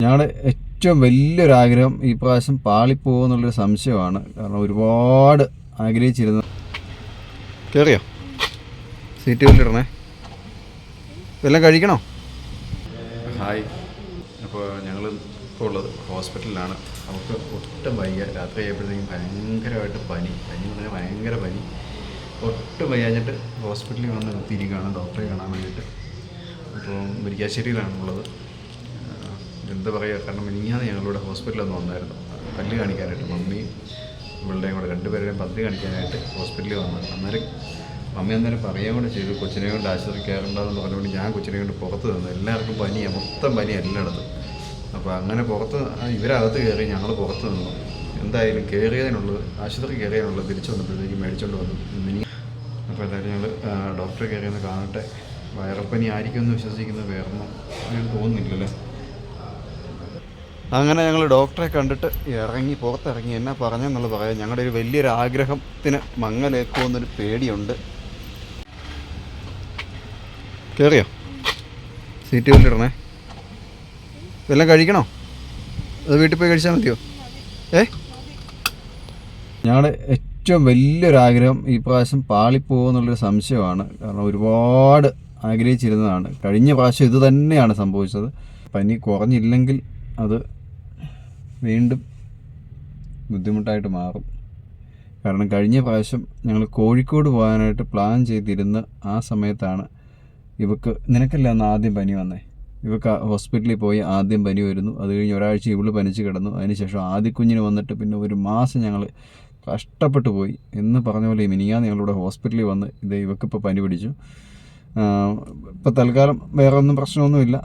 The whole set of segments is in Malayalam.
ഞങ്ങളുടെ ഏറ്റവും വലിയൊരു ആഗ്രഹം ഈ പ്രാവശ്യം പാളിപ്പോകുന്നുള്ളൊരു സംശയമാണ്. കാരണം ഒരുപാട് ആഗ്രഹിച്ചിരുന്നു കയറിയോ സീറ്റ് ഇടണേ. വല്ലതും കഴിക്കണോ? ഹായ്. അപ്പോൾ ഞങ്ങൾ ഇപ്പോൾ ഉള്ളത് ഹോസ്പിറ്റലിലാണ്. അവർക്ക് ഒട്ടും വയ്യ. രാത്രി ആയപ്പോഴത്തേക്കും ഭയങ്കരമായിട്ട് പനി. പനി എന്ന് പറഞ്ഞാൽ ഭയങ്കര പനി. ഒട്ടും വയ്യാഞ്ഞിട്ട് ഹോസ്പിറ്റലിൽ വന്ന് കാണാൻ ഡോക്ടറെ കാണാൻ വേണ്ടിയിട്ട്. അപ്പോൾ മുരിക്കാശ്ശേരിയിലാണ് ഉള്ളത്. ആഹ് എന്താ പറയുക? കാരണം മിനിഞ്ഞാന്ന് ഞങ്ങളിവിടെ ഹോസ്പിറ്റലിൽ ഒന്ന് വന്നായിരുന്നു. പല്ല് കാണിക്കാനായിട്ട് മമ്മിയും ഇവളുടെയും കൂടെ രണ്ടുപേരുടെയും പല്ല് കാണിക്കാനായിട്ട് ഹോസ്പിറ്റലിൽ വന്നു. അന്നേരം മമ്മി അന്നേരം പറയാൻ കൂടെ ചെയ്തു കൊച്ചിനെ കൊണ്ട് ആശ്രയിക്കാറുണ്ടെന്ന് പറഞ്ഞുകൊണ്ട് ഞാൻ കൊച്ചിനെ കൊണ്ട് പുറത്ത് തന്നു. എല്ലാവർക്കും പനിയാണ് മൊത്തം പനി എല്ലായിടത്തും. അപ്പോൾ അങ്ങനെ പുറത്ത് ഇവരകത്ത് കയറി ഞങ്ങൾ പുറത്ത് നിന്നു. എന്തായാലും കയറിയതിനുള്ളത് ആശുപത്രി കയറിയതിനുള്ളത് തിരിച്ചു വന്നപ്പോഴത്തേക്ക് മേടിച്ചുകൊണ്ട് വന്നു. മിനി അപ്പോൾ എന്തായാലും ഞങ്ങൾ ഡോക്ടറെ കയറിയെന്ന് കാണട്ടെ. വൈറൽ പനി ആയിരിക്കും എന്ന് വിശ്വസിക്കുന്നത് വേറൊന്നും തോന്നുന്നില്ലല്ലേ. അങ്ങനെ ഞങ്ങൾ ഡോക്ടറെ കണ്ടിട്ട് ഇറങ്ങി പുറത്തിറങ്ങി എന്നാ പറഞ്ഞെന്നുള്ളത് പറയാം. ഞങ്ങളുടെ ഒരു വലിയൊരു ആഗ്രഹത്തിന് മങ്ങലേക്കുമെന്നൊരു പേടിയുണ്ട്. കയറിയോ സീറ്റ് ബെൽറ്റ് എല്ലാം കഴിക്കണോ? അത് വീട്ടിൽ പോയി കഴിച്ചാൽ മതിയോ? ഏ? ഞങ്ങളുടെ ഏറ്റവും വലിയൊരാഗ്രഹം ഈ പ്രാവശ്യം പാളിപ്പോകുന്നുള്ളൊരു സംശയമാണ്. കാരണം ഒരുപാട് ആഗ്രഹിച്ചിരുന്നതാണ്. കഴിഞ്ഞ പ്രാവശ്യം ഇത് തന്നെയാണ് സംഭവിച്ചത്. പനി കുറഞ്ഞില്ലെങ്കിൽ അത് വീണ്ടും ബുദ്ധിമുട്ടായിട്ട് മാറും. കാരണം കഴിഞ്ഞ പ്രാവശ്യം ഞങ്ങൾ കോഴിക്കോട് പോകാനായിട്ട് പ്ലാൻ ചെയ്തിരുന്ന ആ സമയത്താണ് ഇവക്ക് നിനക്കല്ല അന്ന് ആദ്യം പനി വന്നേ? ഇവക്ക് ഹോസ്പിറ്റലിൽ പോയി ആദ്യം പനി വരുന്നു. അത് കഴിഞ്ഞ് ഒരാഴ്ച ഇവൾ പനിച്ച് കിടന്നു. അതിനുശേഷം ആദ്യ കുഞ്ഞിന് വന്നിട്ട് പിന്നെ ഒരു മാസം ഞങ്ങൾ കഷ്ടപ്പെട്ടു പോയി. എന്ന് പറഞ്ഞ പോലെ മിനിയാന്ന് ഞങ്ങളിവിടെ ഹോസ്പിറ്റലിൽ വന്ന് ഇത് ഇവക്കിപ്പോൾ പനി പിടിച്ചു. ഇപ്പോൾ തൽക്കാലം വേറെ ഒന്നും പ്രശ്നമൊന്നുമില്ല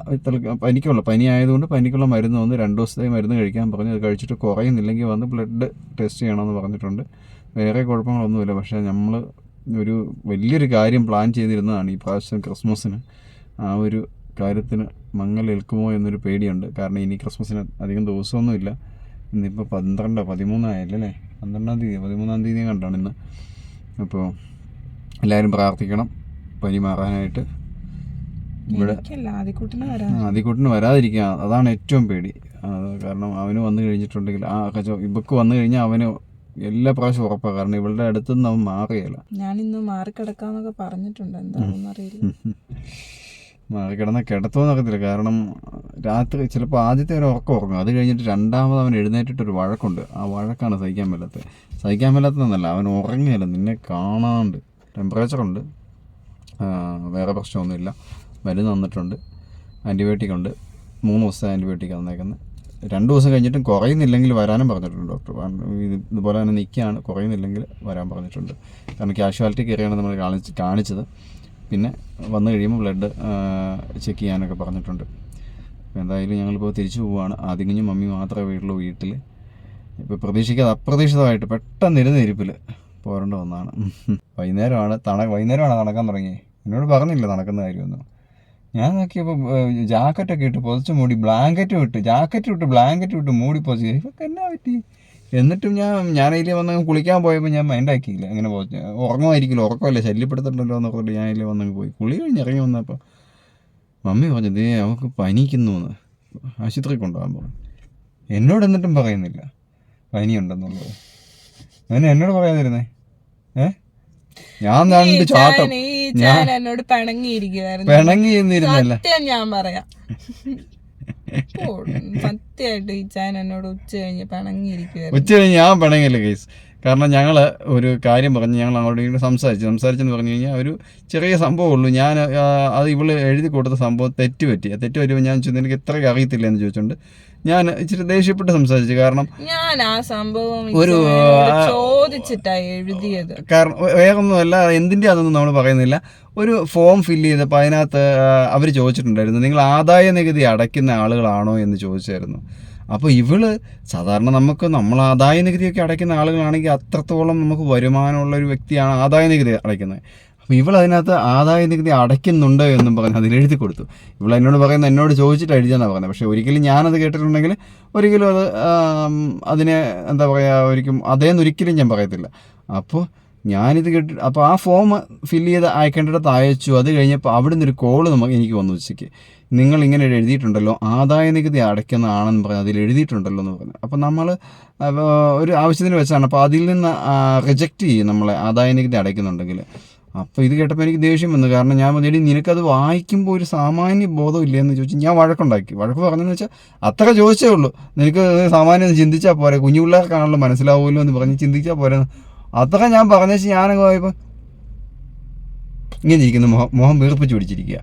പനിക്കുള്ള പനി ആയതുകൊണ്ട് പനിക്കുള്ള മരുന്ന് വന്ന് രണ്ട് ദിവസത്തെ മരുന്ന് കഴിക്കാൻ പറഞ്ഞു. അത് കഴിച്ചിട്ട് കുറയുന്നില്ലെങ്കിൽ വന്ന് ബ്ലഡ് ടെസ്റ്റ് ചെയ്യണമെന്ന് പറഞ്ഞിട്ടുണ്ട്. വേറെ കുഴപ്പങ്ങളൊന്നുമില്ല. പക്ഷേ നമ്മൾ ഒരു വലിയൊരു കാര്യം പ്ലാൻ ചെയ്തിരുന്നതാണ് ഈ പ്രാവശ്യം ക്രിസ്മസിന്. ആ ഒരു കാര്യത്തിന് മങ്ങലേൽക്കുമോ എന്നൊരു പേടിയുണ്ട്. കാരണം ഇനി ക്രിസ്മസിന് അധികം ദിവസമൊന്നുമില്ല. ഇന്നിപ്പോൾ പന്ത്രണ്ടോ പതിമൂന്നായല്ലേ പന്ത്രണ്ടാം തീയതി പതിമൂന്നാം തീയതി കണ്ടാണ് ഇന്ന്. അപ്പോൾ എല്ലാവരും പ്രാർത്ഥിക്കണം. പനി മാറാനായിട്ട് ഇവിടെ ആദ്യക്കൂട്ടിന് വരാം ആദ്യക്കൂട്ടിന് വരാതിരിക്കുക അതാണ് ഏറ്റവും പേടി. കാരണം അവന് വന്നു കഴിഞ്ഞിട്ടുണ്ടെങ്കിൽ ആ കച്ചോ ഇവക്ക് വന്നു കഴിഞ്ഞാൽ അവന് എല്ലാ പ്രാവശ്യം ഉറപ്പാണ് കാരണം ഇവളുടെ അടുത്ത് നിന്ന് അവൻ മാറുകയില്ല ഞാൻ ഇന്ന് മാറിക്കിടക്കാന്നൊക്കെ പറഞ്ഞിട്ടുണ്ട്. എന്താണെന്ന് അറിയില്ല. മാറിക്കിടന്ന കിടത്തുമെന്ന് അറിയത്തില്ല. കാരണം രാത്രി ചിലപ്പോൾ ആദ്യത്തെ ഒരു ഉറക്കം ഉറങ്ങും. അത് കഴിഞ്ഞിട്ട് രണ്ടാമത് അവൻ എഴുന്നേറ്റിട്ടൊരു വഴക്കുണ്ട്. ആ വഴക്കാണ് സഹിക്കാൻ മേലാത്തത്. സഹിക്കാൻ മേലാത്തതെന്നല്ല അവൻ ഉറങ്ങിയല്ല. നിന്നെ കാണാണ്ട്. ടെമ്പറേച്ചറുണ്ട് വേറെ പ്രശ്നമൊന്നുമില്ല. മരുന്ന് തന്നിട്ടുണ്ട്. ആന്റിബയോട്ടിക് ഉണ്ട് മൂന്ന് ദിവസം ആന്റിബയോട്ടിക് തന്നേക്കുന്നത്. രണ്ട് ദിവസം കഴിഞ്ഞിട്ടും കുറയുന്നില്ലെങ്കിൽ വരാനും പറഞ്ഞിട്ടുണ്ട് ഡോക്ടർ. ഇതുപോലെ തന്നെ നിൽക്കുകയാണ്. കുറയുന്നില്ലെങ്കിൽ വരാൻ പറഞ്ഞിട്ടുണ്ട്. കാരണം കാഷ്വാലിറ്റി കയറിയാണ് നമ്മൾ കാണിച്ച് കാണിച്ചത്. പിന്നെ വന്നു കഴിയുമ്പോൾ ബ്ലഡ് ചെക്ക് ചെയ്യാനൊക്കെ പറഞ്ഞിട്ടുണ്ട്. എന്തായാലും ഞങ്ങളിപ്പോൾ തിരിച്ചു പോവുകയാണ്. ആദ്യം മമ്മി മാത്രമേ വീട്ടിലുള്ളൂ വീട്ടിൽ. ഇപ്പോൾ പ്രതീക്ഷിക്കാതെ അപ്രതീക്ഷിതമായിട്ട് പെട്ടെന്ന് ഇരുന്ന ഇരിപ്പിൽ പോരേണ്ട വന്നതാണ് വൈകുന്നേരമാണ് തണ വൈകുന്നേരമാണ് നടക്കാൻ തുടങ്ങി. എന്നോട് പറഞ്ഞില്ല നടക്കുന്ന കാര്യമൊന്നും. ഞാൻ നോക്കിയപ്പോൾ ജാക്കറ്റൊക്കെ ഇട്ട് പൊതിച്ച് മൂടി ബ്ലാങ്കറ്റ് വിട്ട് ജാക്കറ്റ് വിട്ട് ബ്ലാങ്കറ്റ് വിട്ട് മൂടി പൊതിച്ച് ഇതൊക്കെ എന്നാ പറ്റി? എന്നിട്ടും ഞാൻ ഞാൻ അതിൽ വന്ന് കുളിക്കാൻ പോയപ്പോൾ ഞാൻ മൈൻഡാക്കിയില്ല അങ്ങനെ പോയി ഉറങ്ങുമായിരിക്കില്ല ഉറക്കമല്ലേ ശല്യപ്പെടുത്തണ്ടല്ലോ എന്ന് പറഞ്ഞിട്ട് ഞാൻ അതിൽ വന്നങ്ങ് പോയി. കുളി കഴിഞ്ഞ് ഇറങ്ങി വന്നപ്പോൾ മമ്മി പറഞ്ഞു ദേ അവൾക്ക് പനിക്കുന്നു എന്ന്. ആശുപത്രി കൊണ്ടുപോകാൻ പറഞ്ഞു. എന്നോട് എന്നിട്ടും പറയുന്നില്ല പനിയുണ്ടെന്നുള്ളത്. അങ്ങനെ എന്നോട് പറയാതിരുന്നേ. ഏ? ഞാൻ രണ്ട് ചാട്ടം. എന്നോട് പിണങ്ങിയിരിക്കുവായിരുന്നു. പിണങ്ങി സത്യം ഞാൻ പറയാം. സത്യമായിട്ട് ഈ ചാൻ എന്നോട് ഉച്ച കഴിഞ്ഞ് പിണങ്ങിയിരിക്കുവായിരുന്നു. ഉച്ച കഴിഞ്ഞ് ഞാൻ പിണങ്ങില്ല കേസ് കാരണം ഞങ്ങൾ ഒരു കാര്യം പറഞ്ഞ് ഞങ്ങൾ അങ്ങോട്ട് ഇങ്ങോട്ട് സംസാരിച്ചു. സംസാരിച്ചെന്ന് പറഞ്ഞു കഴിഞ്ഞാൽ ഒരു ചെറിയ സംഭവം ഉള്ളൂ. ഞാൻ അത് ഇവൾ എഴുതി കൊടുത്ത സംഭവം തെറ്റ് പറ്റി ആ തെറ്റ് പറ്റിയപ്പോൾ ഞാൻ ചോദിച്ചു നിനക്ക് ഇത്രയ്ക്ക് അറിയത്തില്ല? എന്ന് ചോദിച്ചുകൊണ്ട് ഞാൻ ഇച്ചിരി ദേഷ്യപ്പെട്ട് സംസാരിച്ചു. കാരണം ഞാൻ ആ സംഭവം ഒരു, ചോദിച്ചിട്ടാ എഴുതിയത്. കാരണം വേറൊന്നുമല്ല എന്തിന്റെ അതൊന്നും നമ്മൾ പറയുന്നില്ല. ഒരു ഫോം ഫില്ല് ചെയ്തപ്പോൾ അതിനകത്ത് അവർ ചോദിച്ചിട്ടുണ്ടായിരുന്നു നിങ്ങൾ ആദായ നികുതി അടയ്ക്കുന്ന ആളുകളാണോ? എന്ന് ചോദിച്ചായിരുന്നു. അപ്പോൾ ഇവൾ സാധാരണ നമുക്ക് നമ്മൾ ആദായ നികുതിയൊക്കെ അടയ്ക്കുന്ന ആളുകളാണെങ്കിൽ അത്രത്തോളം നമുക്ക് വരുമാനമുള്ള ഒരു വ്യക്തിയാണ് ആദായ നികുതി അടയ്ക്കുന്നത്. അപ്പോൾ ഇവൾ അതിനകത്ത് ആദായ നികുതി അടയ്ക്കുന്നുണ്ട് എന്നും പറഞ്ഞ് അതിൽ എഴുതി കൊടുത്തു. ഇവൾ എന്നോട് പറയുന്നത് എന്നോട് ചോദിച്ചിട്ട് എഴുതിയെന്നാണ് പറയുന്നത് പക്ഷേ ഒരിക്കലും ഞാനത് കേട്ടിട്ടുണ്ടെങ്കിൽ ഒരിക്കലും അത് അതിനെ എന്താ പറയുക ഒരിക്കലും അതേന്ന് ഒരിക്കലും ഞാൻ പറയത്തില്ല. അപ്പോൾ ഞാനിത് കേട്ടി അപ്പോൾ ആ ഫോം ഫില്ല് ചെയ്ത് അയക്കേണ്ടിടത്ത് അയച്ചു. അത് കഴിഞ്ഞപ്പോൾ അവിടെ നിന്ന് ഒരു കോൾ നമുക്ക് എനിക്ക് വന്നു ഉച്ചയ്ക്ക്. നിങ്ങൾ ഇങ്ങനെ എഴുതിയിട്ടുണ്ടല്ലോ ആദായ നികുതി അടയ്ക്കുന്നതാണെന്ന് പറഞ്ഞു അതിൽ എഴുതിയിട്ടുണ്ടല്ലോ എന്ന് പറഞ്ഞു. അപ്പോൾ നമ്മൾ ഒരു ആവശ്യത്തിന് വെച്ചാണ്. അപ്പോൾ അതിൽ നിന്ന് റിജക്റ്റ് ചെയ്യും നമ്മളെ ആദായ നികുതി അടയ്ക്കുന്നുണ്ടെങ്കിൽ അപ്പോൾ ഇത് കേട്ടപ്പോൾ എനിക്ക് ദേഷ്യം വന്നു. കാരണം ഞാൻ എടീ നിനക്കത് വായിക്കുമ്പോൾ ഒരു സാമാന്യ ബോധം ഇല്ലയെന്ന് ചോദിച്ചു ഞാൻ വഴക്കുണ്ടാക്കി. വഴക്ക് പറഞ്ഞതെന്ന് വെച്ചാൽ അത്ര ചോദിച്ചേ ഉള്ളൂ. നിനക്ക് സാമാന്യം ചിന്തിച്ചാൽ പോരെ. കുഞ്ഞു പിള്ളേർക്കാണല്ലോ മനസ്സിലാവുമല്ലോ എന്ന് പറഞ്ഞ് ചിന്തിച്ചാൽ പോരെ. അത്ര ഞാൻ പറഞ്ഞേച്ച് ഞാനങ്ങ് പോയപ്പോൾ ഇങ്ങനെ ഇരിക്കുന്നു. മുഖം മുഖം വീർപ്പിച്ച് പിടിച്ചിരിക്കുക.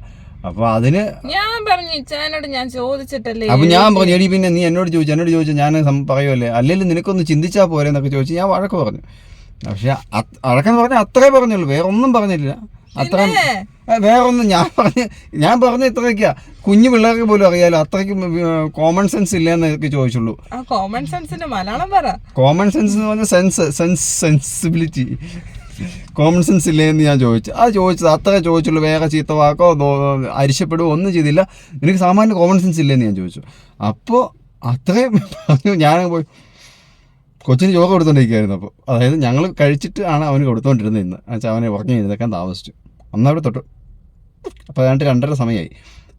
അപ്പോൾ അതിന് ഞാൻ പറഞ്ഞു ഇച്ചാനോട് ഞാൻ ചോദിച്ചിട്ടല്ലേ? അപ്പൊ ഞാൻ പറഞ്ഞു എടി പിന്നെ നീ എന്നോട് ചോദിച്ചു എന്നോട് ചോദിച്ചു ഞാൻ പറയുമല്ലേ അല്ലെങ്കിൽ നിനക്കൊന്ന് ചിന്തിച്ചാ പോരെ എന്നൊക്കെ ചോദിച്ചു ഞാൻ വഴക്ക് പറഞ്ഞു. പക്ഷെ അത് വഴക്കെന്ന് പറഞ്ഞാൽ അത്രേ പറഞ്ഞുള്ളൂ വേറെ ഒന്നും പറഞ്ഞില്ല. അത്ര വേറെ ഒന്നും ഞാൻ പറഞ്ഞു ഞാൻ പറഞ്ഞ ഇത്രയൊക്കെയാ. കുഞ്ഞു പിള്ളേർക്ക് പോലും അറിയാലോ അത്രയ്ക്ക് കോമൺ സെൻസ് ഇല്ലെന്നൊക്കെ ചോദിച്ചുള്ളൂ. ആ കോമൺ സെൻസിന്റെ മലയാളം പറ. കോമൺ സെൻസ് എന്ന് പറഞ്ഞ sense sense sensibility common sense ഇല്ലേ എന്ന് ഞാൻ ചോദിച്ചു. ആ ചോദിച്ചത് അത്ര ചോദിച്ചുള്ളൂ വേറെ ചീത്ത വാക്കോ അരിശപ്പെടുവോ ഒന്നും ചെയ്തില്ല. എനിക്ക് സാമാന്യ കോമൺ സെൻസ് ഇല്ലേ എന്ന് ഞാൻ ചോദിച്ചു. അപ്പോൾ അത്രയും പറഞ്ഞു ഞാൻ പോയി കൊച്ചിന് ചോറ് കൊടുത്തോണ്ടിരിക്കുകയായിരുന്നു അപ്പോൾ അതായത് ഞങ്ങൾ കഴിച്ചിട്ട് ആണ് അവന് കൊടുത്തോണ്ടിരുന്നത് ഇന്ന്. എന്നുവെച്ചാൽ അവനെ ഉറങ്ങി എഴുന്നേക്കാൻ താമസിച്ചു. അന്നവിടെ തൊട്ട്. അപ്പോൾ ഏതാണ്ട് രണ്ടര സമയമായി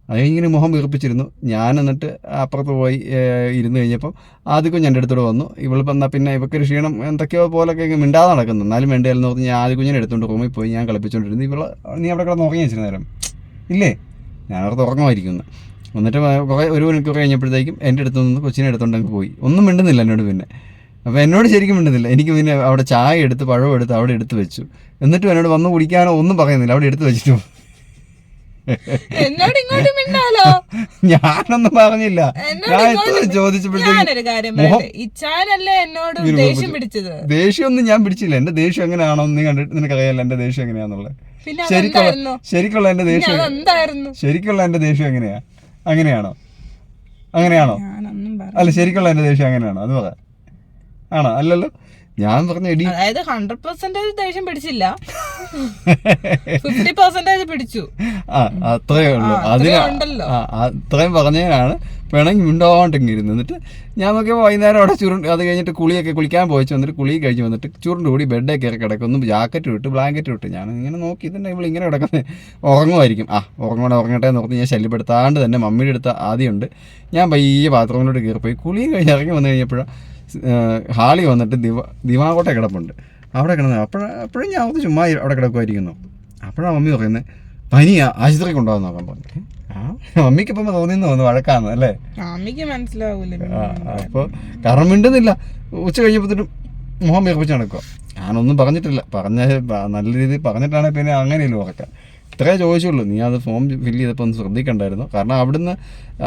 അത് ഇങ്ങനെ മുഖം വീർപ്പിച്ചിരുന്നു. ഞാൻ എന്നിട്ട് അപ്പുറത്ത് പോയി ഇരുന്ന് കഴിഞ്ഞപ്പം ആദ്യം എന്റെ അടുത്തോട് വന്നു. ഇവൾ വന്നാൽ പിന്നെ ഇവക്കൊരു ക്ഷീണം എന്തൊക്കെയോ പോലൊക്കെ മിണ്ടാതെ നടക്കുന്നു. എന്നാലും വേണ്ടിയാലെന്ന് പറഞ്ഞ് ഞാൻ ആദ്യ കുഞ്ഞിനെ എടുത്തുകൊണ്ട് റൂമിൽ പോയി ഞാൻ കളിപ്പിച്ചുകൊണ്ടിരുന്നു ഇവൾ നീ അവിടെ കിടന്ന് ഉറങ്ങി വെച്ചിരുന്ന നേരം? ഇല്ലേ? ഞാൻ അവിടെ ഉറങ്ങുമായിരിക്കുന്നു. എന്നിട്ട് കുറേ ഒരു മണിക്കൂർ കഴിഞ്ഞപ്പോഴത്തേക്കും എന്റെ അടുത്ത് നിന്ന് കൊച്ചിനെ എടുത്തുകൊണ്ട് അങ്ങ് പോയി. ഒന്നും മിണ്ടുന്നില്ല എന്നോട് പിന്നെ. അപ്പോൾ എന്നോട് ശരിക്കും മിണ്ടുന്നില്ല. എനിക്ക് പിന്നെ അവിടെ ചായ എടുത്ത് പഴം എടുത്ത് അവിടെ എടുത്ത് വെച്ചു. എന്നിട്ടും എന്നോട് വന്ന് കുടിക്കാനോ ഒന്നും പറയുന്നില്ല. അവിടെ എടുത്ത് വെച്ചിട്ട്. എന്നോട് ഇങ്ങോട്ട് മിണ്ടാലോ? ഞാനൊന്നും പറഞ്ഞില്ല. ഞാൻ ചോദിച്ചപ്പോഴത്തേക്കും ഇച്ചാനല്ലേ എന്നോട് ദേഷ്യം പിടിച്ചത്? ദേഷ്യമൊന്നും ഞാൻ പിടിച്ചില്ല. എന്റെ ദേഷ്യം എങ്ങനെയാണോ നീ കണ്ടിട്ട് നിനക്കറിയാലോ എന്റെ ദേഷ്യം എങ്ങനെയാന്നുള്ളത്. ശരിക്കുള്ള ശരിക്കുള്ള എന്റെ ദേഷ്യം ശരിക്കുള്ള എന്റെ ദേഷ്യം എങ്ങനെയാ? അങ്ങനെയാണോ? അങ്ങനെയാണോ? അല്ല ശരിക്കുള്ള എന്റെ ദേഷ്യം അങ്ങനെയാണോ അത് പറ. ആണോ? അല്ലല്ലോ? ഞാൻ പറഞ്ഞ എടി. അതായത് ഹൺഡ്രഡ് പെർസെന്റേജ് ദേഷ്യം പിടിച്ചില്ല. ഫിഫ്റ്റി പെർസെന്റേജ് പിടിച്ചു. ആ അത്രേ ഉള്ളൂ. അതിന് അത്രയും പറഞ്ഞതിനാണ് പിണങ്ങി മിണ്ടാണ്ടിങ്ങി ഇരുന്ന് എന്നിട്ട് ഞാൻ നോക്കിയ വൈകുന്നേരം അവിടെ ചുരുണ്ട് അത് കഴിഞ്ഞിട്ട് കുളിയൊക്കെ കുളിക്കാൻ പോയിച്ച് വന്നിട്ട് കുളി കഴിഞ്ഞ് വന്നിട്ട് ചുരുണ്ട് കൂടി ബെഡേ കയറി കിടക്കുന്നു. ജാക്കറ്റ് ഇട്ട് ബ്ലാങ്കറ്റ് ഇട്ട്. ഞാൻ ഇങ്ങനെ നോക്കി. ഇതിന്റെ ഇവിടെ ഇങ്ങനെ കിടക്കുന്നത് ഉറങ്ങുമായിരിക്കും. ആ ഉറങ്ങണേ ഉറങ്ങട്ടെ എന്ന് പറഞ്ഞ് ഞാൻ ശല്യപ്പെടുത്താണ്ട് തന്നെ മമ്മിയുടെ അടുത്ത് ആദ്യമുണ്ട്. ഞാൻ പയ്യെ ബാത്റൂമിലോട്ട് കയറി പോയി കുളിയും കഴിഞ്ഞ് ഇറങ്ങി വന്നു കഴിഞ്ഞപ്പോഴും ഹാളി വന്നിട്ട് ദിവ ദിവാകോട്ടെ കിടപ്പുണ്ട്. അവിടെ കിടന്ന് അപ്പോഴ അപ്പോഴും ഞാൻ ഓർത്ത് ചുമ്മാ അവിടെ കിടക്കുമായിരിക്കുന്നു അപ്പോഴാണ് മമ്മി പറയുന്നത് പനിയാ ആശുപത്രി കൊണ്ടുവന്നു നോക്കാൻ പറഞ്ഞു. മമ്മിക്ക് ഇപ്പം തോന്നിയെന്ന് തോന്നുന്നു വഴക്കാന്ന് അല്ലേ? മനസ്സിലാവൂല അപ്പോൾ കാരണം മിണ്ടുന്നില്ല ഉച്ച കഴിഞ്ഞപ്പോഴത്തേനും മുഖം വീർപ്പിച്ച് നടക്കുക ഞാനൊന്നും പറഞ്ഞിട്ടില്ല. പറഞ്ഞ നല്ല രീതിയിൽ പറഞ്ഞിട്ടാണെങ്കിൽ പിന്നെ അങ്ങനെയല്ലോ ഉറക്കാം. ഇത്രേ ചോദിച്ചുള്ളൂ. നീ അത് ഫോം ഫില്ല് ചെയ്തപ്പോൾ ഒന്ന് ശ്രദ്ധിക്കണ്ടായിരുന്നു. കാരണം അവിടുന്ന്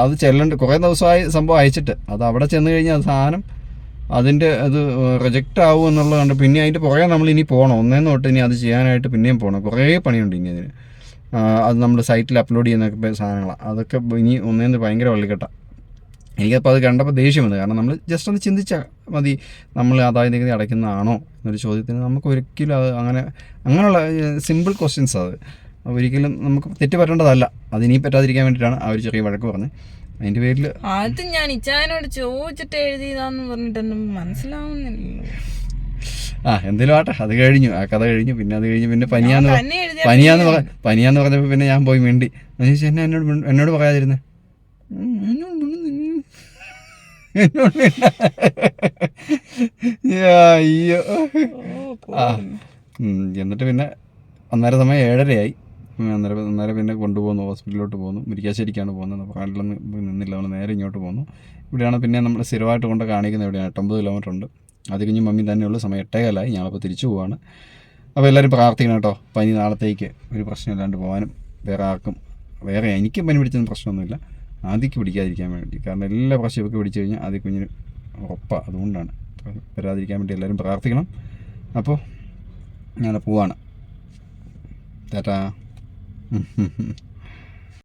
അത് ചെല്ലണ്ട് കുറേ ദിവസമായി സംഭവം അയച്ചിട്ട്. അത് അവിടെ ചെന്ന് കഴിഞ്ഞാൽ അത് സാധനം അതിന്റെ അത് റിജക്റ്റ് ആവും എന്നുള്ളത് കണ്ട് പിന്നെ അതിന്റെ പുറകെ നമ്മൾ ഇനി പോകണം ഒന്നേ തൊട്ട് ഇനി അത് ചെയ്യാനായിട്ട് പിന്നെയും പോകണം കുറേ പണിയുണ്ട് ഇനി അതിന്. അത് നമ്മൾ സൈറ്റിൽ അപ്ലോഡ് ചെയ്യുന്ന സാധനങ്ങളാണ് അതൊക്കെ ഇനി ഒന്നേന്ന് ഭയങ്കര വള്ളിക്കെട്ട. എനിക്കപ്പോൾ അത് കണ്ടപ്പോൾ ദേഷ്യം വന്നു. കാരണം നമ്മൾ ജസ്റ്റ് ഒന്ന് ചിന്തിച്ചാൽ മതി നമ്മൾ ആദായ നികുതി അടയ്ക്കുന്നതാണോ എന്നൊരു ചോദ്യത്തിന് നമുക്ക് ഒരിക്കലും അത് അങ്ങനെ അങ്ങനെയുള്ള സിമ്പിൾ ക്വസ്റ്റ്യൻസ് അത്. ഒരിക്കലും നമുക്ക് തെറ്റ് പറ്റേണ്ടതല്ല. അതിനി പറ്റാതിരിക്കാൻ വേണ്ടിയിട്ടാണ് ആ ഒരു ചെറിയ വഴക്ക് പറഞ്ഞത്. അതിന്റെ പേരിൽ ആദ്യം ഞാൻ ഇച്ചാനോട് ചോദിച്ചിട്ട് എഴുതിയതാന്ന് പറഞ്ഞിട്ടൊന്നും മനസ്സിലാവുന്നില്ലല്ലോ. ആ എന്തേലും ആട്ടെ. അത് കഴിഞ്ഞു. ആ കഥ കഴിഞ്ഞു. പിന്നെ അത് കഴിഞ്ഞു പിന്നെ പനിയാന്ന് പനിയാന്ന് പറ പനിയാന്ന് പറഞ്ഞപ്പോൾ പിന്നെ ഞാൻ പോയി മിണ്ടി. എന്ന് എന്നെ എന്നോട് എന്നോട് പറയാതിരുന്നേ? അയ്യോ. ആ എന്നിട്ട് പിന്നെ അന്നേരം സമയം ഏഴരയായി. അന്നേരം അന്നേരം പിന്നെ കൊണ്ടുപോകുന്നു ഹോസ്പിറ്റലിലോട്ട് പോകുന്നു. മുരിക്കാശ്ശേരിക്കാണ് പോകുന്നത്. അപ്പോൾ കാട്ടിലൊന്നും നിന്നില്ല. നമ്മൾ നേരെ ഇങ്ങോട്ട് പോകുന്നു. ഇവിടെയാണ് പിന്നെ നമ്മൾ സ്ഥിരമായിട്ട് കൊണ്ട് കാണിക്കുന്നത്. ഇവിടെയാണ് എട്ടൊമ്പത് കിലോമീറ്റർ ഉണ്ട്. അത് കഴിഞ്ഞ് മമ്മി തന്നെയുള്ള. സമയം എട്ടേകാലായി. ഞങ്ങളപ്പോൾ തിരിച്ചു പോവാണ്. അപ്പോൾ എല്ലാവരും പ്രാർത്ഥിക്കണം കേട്ടോ. പനി നാളത്തേക്ക് ഒരു പ്രശ്നമില്ലാണ്ട് പോകാനും വേറെ ആർക്കും വേറെ എനിക്ക് പനി പിടിച്ചൊന്നും പ്രശ്നമൊന്നുമില്ല. ആദ്യക്ക് പിടിക്കാതിരിക്കാൻ വേണ്ടി. കാരണം എല്ലാ പ്രാവശ്യം ഇവർക്ക് പിടിച്ചു കഴിഞ്ഞാൽ ആദ്യ കുഞ്ഞിന് ഉറപ്പാണ് അതുകൊണ്ടാണ്. വരാതിരിക്കാൻ വേണ്ടി എല്ലാവരും പ്രാർത്ഥിക്കണം. അപ്പോൾ ഞാൻ പോവാണ്. ടാറ്റാ. Mm-hmm.